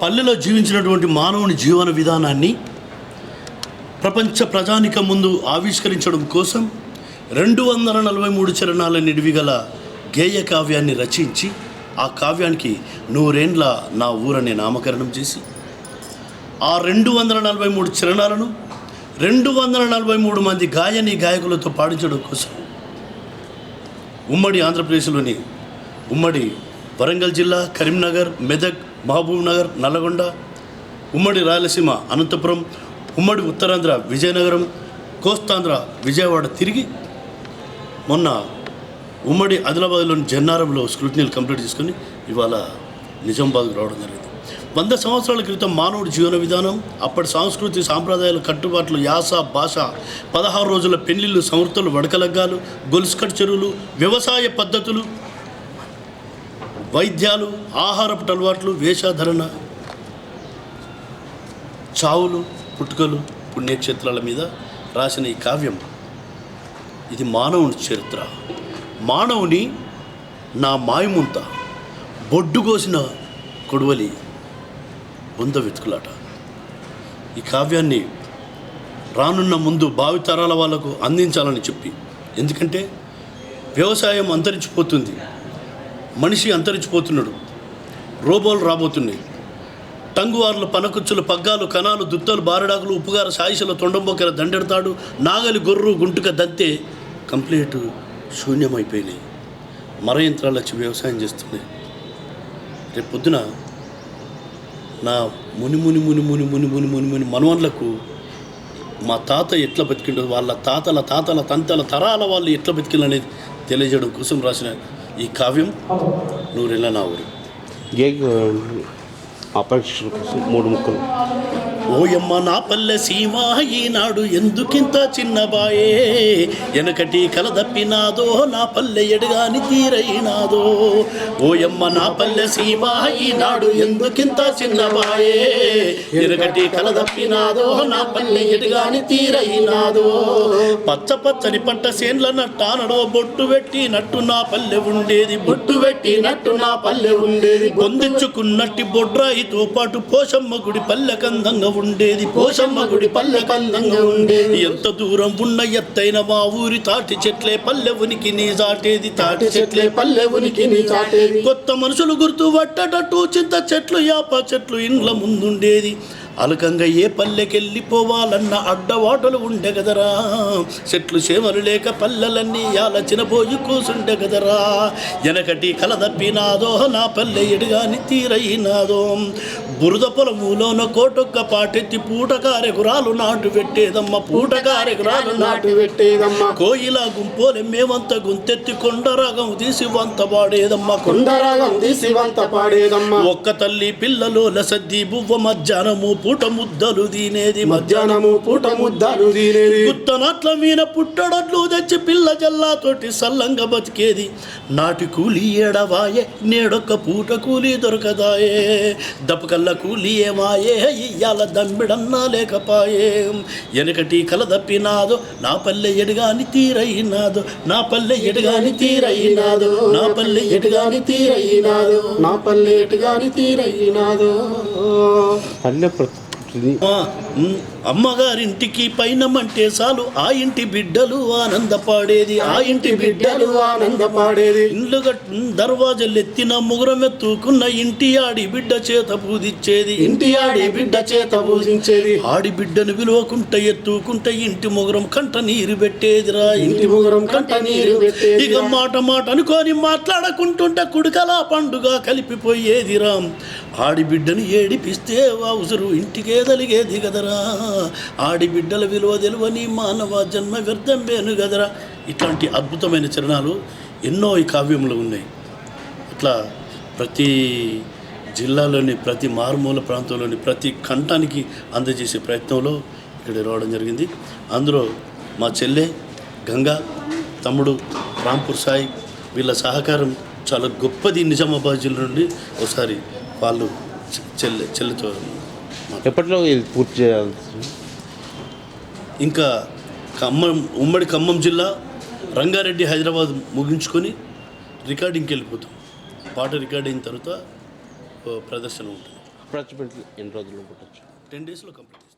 పల్లెలో జీవించినటువంటి మానవుని జీవన విధానాన్ని ప్రపంచ ప్రజానికం ముందు ఆవిష్కరించడం కోసం రెండు వందల నలభై మూడు చరణాల నిడివి గల గేయ కావ్యాన్ని రచించి ఆ కావ్యానికి నూరేండ్ల నా ఊరనే నామకరణం చేసి ఆ రెండు వందల నలభై మూడు చరణాలను రెండు వందల నలభై మూడు మంది గాయని గాయకులతో పాడించడం కోసం ఉమ్మడి ఆంధ్రప్రదేశ్లోని ఉమ్మడి వరంగల్ జిల్లా కరీంనగర్ మెదక్ మహబూబ్ నగర్ నల్లగొండ ఉమ్మడి రాయలసీమ అనంతపురం ఉమ్మడి ఉత్తరాంధ్ర విజయనగరం కోస్తాంధ్ర విజయవాడ తిరిగి మొన్న ఉమ్మడి ఆదిలాబాద్లోని జన్నారంలో స్క్రూటినీలు కంప్లీట్ చేసుకొని ఇవాళ నిజామాబాద్కు రావడం జరిగింది. వంద సంవత్సరాల క్రితం మానవుడి జీవన విధానం అప్పటి సాంస్కృతి సాంప్రదాయాలు కట్టుబాట్లు యాస భాష పదహారు రోజుల పెళ్ళిళ్ళు సంవృత్తులు వడకలగ్గాలు గొలుసుకట్ చెరువులు వ్యవసాయ పద్ధతులు వైద్యాలు ఆహారపు అలవాట్లు వేషాధరణ చావులు పుట్టుకలు పుణ్యక్షేత్రాల మీద రాసిన ఈ కావ్యం. ఇది మానవుని చరిత్ర. మానవుని నా మాయముంత బొడ్డు కోసిన కొడవలి బొంద వెతుకులాట. ఈ కావ్యాన్ని రానున్న ముందు భావితరాల వాళ్ళకు అందించాలని చెప్పి. ఎందుకంటే వ్యవసాయం అంతరించిపోతుంది. మనిషి అంతరించిపోతున్నాడు. రోబోలు రాబోతున్నాయి. టంగువార్లు పనకుచ్చులు పగ్గాలు కణాలు దుత్తలు బారడాకులు ఉప్పుగార సాయిసలు తొండంబొక్కల దండెడతాడు. నాగలి గొర్రు గుంటుక దంతే కంప్లీట్ శూన్యమైపోయినాయి. మర యంత్రాలు వచ్చి వ్యవసాయం చేస్తున్నాయి. రేపు పొద్దున నా ముని ముని ముని ముని ముని ముని ముని ముని మనవన్లకు మా తాత ఎట్లా బతికిండో వాళ్ళ తాతల తాతల తంతల తరాల వాళ్ళు ఎట్లా బతికిండనేది తెలియజేయడం కోసం రాసిన ఈ కావ్యం నూరెళ్ళ నా ఊరు. గే అపరీక్షల మూడు ముక్కలు. ఓయమ్మ నా పల్లె సీమ ఈనాడు ఎందుకింత చిన్నబాయే? వెనకటి కలదప్పినాదో నా పల్లె ఎడగాని తీరైనాదో. ఓయమ్మ నా పల్లె సీమ ఈనాడు ఎందుకింత చిన్నబాయే? వెనకటి కలదప్పినాదో నా పల్లె ఎడగాని తీరైనాదో. పచ్చ పచ్చని పంట సేన్ల నట్టానడో బొట్టు పెట్టి నట్టు నా పల్లె ఉండేది బొట్టు పెట్టి నట్టు నా పల్లె ఉండేది. పొందించుకున్నట్టి బొడ్రాయితో పాటు పోషమ్మ గుడి పల్లె కందంగా ఉండేది పోషమ్మ గుడి పల్లె కందంగా ఉండేది. ఎంత దూరం ఉన్న ఎత్తైన మా ఊరి తాటి చెట్లే పల్లె ఉనికి నీ చాటేది. తాటి చెట్లే పల్లె ఉనికి నీ చాటేది. కొత్త మనుషులు గుర్తు పట్టటట్టు చింత చెట్లు యాప చెట్లు ఇండ్ల ముందుండేది. అలకంగా ఏ పల్లెకెళ్ళిపోవాలన్న అడ్డవాటలు ఉండే కదరా చెట్లు చేమలు లేక పల్లెలన్నీ యాలచినపోయి కూసుండే కదరా వెనకటి కలదప్పినాదో నా పల్లె ఎడుగాని తీరైనాదో బురద పొలములోన కోటొక్క పాటెత్తి పూటకారెగురాలు నాటు పెట్టేదమ్మ పూటకారెగురాలు నాటు పెట్టేదమ్మా. కోయిల గుంపోలే మేమంత గుంతెత్తి కొండరాగం తీసి వంత పాడేదమ్మ కొండరాగం తీసి వంత పాడేదమ్మా. ఒక్క తల్లి పిల్లలు లసద్ది బువ్వ మధ్యాహ్నము పూట ముద్దలు తినేది మధ్యాహ్నం మధ్యాహ్నము పూట ముద్దలు తినేది గుత్తనాట్ల మీద పుట్టడట్లు తెచ్చి పిల్ల జల్లాతోటి సల్లంగా బతికేది. నాటి కూలి ఏడవాయే నేడొక్క పూట కూలి దొరకదాయే. దపకల్ల కూలి ఏమాయే ఇయ్యాల దంబిడన్నా లేకపాయే. వెనకటి కల దప్పినాదో నా పల్లె ఎడుగాని తీరైనాదో నా పల్లె ఎడుగాని తీరైనాదో నా పల్లె ఎడుగాని తీరైనాదో నా పల్లెటుగాని తీరయ్యినాదో పల్లె ఉమ్, అమ్మగారింటికి పైన మంటే చాలు ఆ ఇంటి బిడ్డలు ఆనందపాడేది ఆ ఇంటి బిడ్డలు ఆనందపాడేది. ఇండ్లు కట్ దర్వాజలు ఎత్తిన ముగురం ఎత్తుకున్న ఇంటి ఆడి బిడ్డ చేత పూదిచ్చేది ఇంటి ఆడి బిడ్డ చేత పూజించేది. ఆడి బిడ్డను విలువకుంట ఎత్తుకుంట ఇంటి ముగురం కంట నీరు పెట్టేదిరా. ఇంటి ముగురం కంట నీరు ఇక మాట మాట అనుకొని మాట్లాడకుంటుంటే కుడికలా పండుగ కలిపిపోయేదిరా. ఆడిబిడ్డను ఏడిపిస్తే అవసరం ఇంటికే తలిగేది కదరా ఆడిబిడ్డల విలువ తెలువని మానవ జన్మ వ్యర్థం వేను కదరా ఇట్లాంటి అద్భుతమైన చరణాలు ఎన్నో ఈ కావ్యంలో ఉన్నాయి. ఇట్లా ప్రతి జిల్లాలోని ప్రతి మారుమూల ప్రాంతంలోని ప్రతి కంఠానికి అందజేసే ప్రయత్నంలో ఇక్కడ రావడం జరిగింది. అందులో మా చెల్లె గంగా తమ్ముడు రాంపూర్ సాయి వీళ్ళ సహకారం చాలా గొప్పది నిజామాబాద్ జిల్లా నుండి ఒకసారి వాళ్ళు చెల్లె చెల్లెతో ఎప్పట్లో ఇది పూర్తి చేయాలి? ఇంకా ఖమ్మం ఉమ్మడి ఖమ్మం జిల్లా రంగారెడ్డి హైదరాబాద్ ముగించుకొని రికార్డింగ్కి వెళ్ళిపోతాం. పాట రికార్డ్ అయిన తర్వాత ప్రదర్శన ఉంటుంది. అప్రాక్సిమేట్లీ ఎన్ని రోజుల్లో పుట్టచ్చు? టెన్ డేస్లో కంప్లీట్